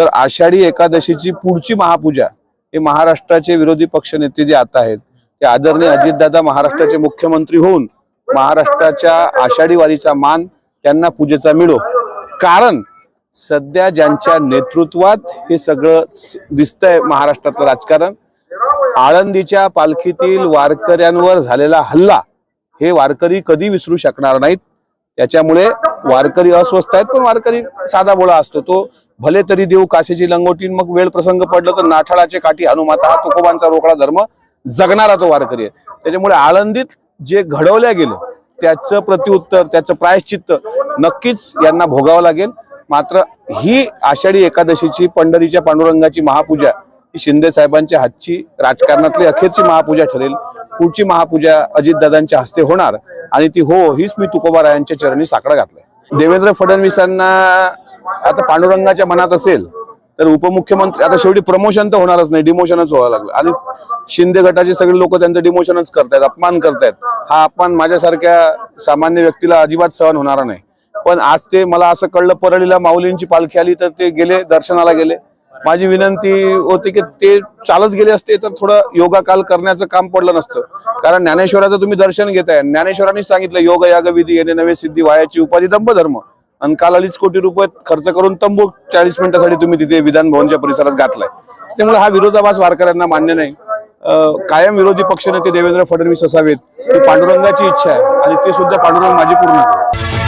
तर आषाढी एकादशीची पुढची महापूजा हे महाराष्ट्राचे विरोधी पक्षनेते जे आता आहेत ते आदरणीय अजितदादा महाराष्ट्राचे मुख्यमंत्री होऊन महाराष्ट्राच्या आषाढी वारीचा मान त्यांना पूजेचा मिळो. कारण सध्या ज्यांच्या नेतृत्वात हे सगळं दिसतंय महाराष्ट्रातलं राजकारण आळंदीच्या पालखीतील वारकऱ्यांवर झालेला हल्ला हे वारकरी कधी विसरू शकणार नाहीत. त्याच्यामुळे वारकरी अस्वस्थ आहेत पण वारकरी साधा बोळा असतो. तो भले तरी देऊ काशीची लंगोटी मग वेळ प्रसंग पडलं तर नाठाळाचे काठी हनुमाता हा तुकोबांचा रोकडा धर्म जगणारा तो वारकरी आहे. त्याच्यामुळे आळंदीत जे घडवल्या गेलं त्याचं प्रत्युत्तर त्याचं प्रायश्चित्त नक्कीच यांना भोगावं लागेल. मात्र ही आषाढी एकादशीची पंढरीच्या पांडुरंगाची महापूजा ही शिंदे साहेबांच्या हातची राजकारणातली अखेरची महापूजा ठरेल. पुढची महापूजा अजितदादांच्या हस्ते होणार आणि ती हो हीच मी तुकोबारायांच्या चरणी साकडा घातलाय. देवेंद्र फडणवीसांना आता पांडुरंगाच्या मनात असेल तर उपमुख्यमंत्री आता शेवटी प्रमोशन तर होणारच नाही डिमोशनच व्हावं लागलं. आणि शिंदे गटाचे सगळे लोक त्यांचं डिमोशनच करतायत अपमान करतायत. हा अपमान माझ्यासारख्या सामान्य व्यक्तीला अजिबात सहन होणारा नाही. पण आज ते मला असं कळलं परळीला माऊलींची पालखी आली तर ते गेले दर्शनाला गेले. माझी विनंती होती की ते चालत गेले असते तर थोडं योगा काल करण्याचं काम पडलं नसतं. कारण ज्ञानेश्वराचं तुम्ही दर्शन घेताय. ज्ञानेश्वरांनी सांगितलं योग याग विधी येणे नवे सिद्धी वायाची उपाधी दंभ धर्म आणि काल अडीच कोटी रुपये खर्च करून तंबू चाळीस मिनिटासाठी तुम्ही तिथे विधान भवनच्या परिसरात घातलाय. त्यामुळे हा विरोधाभास वारकऱ्यांना मान्य नाही. कायम विरोधी पक्षनेते देवेंद्र फडणवीस असावेत ही पांडुरंगाची इच्छा आहे आणि ते सुद्धा पांडुरंग माझी पूर्ण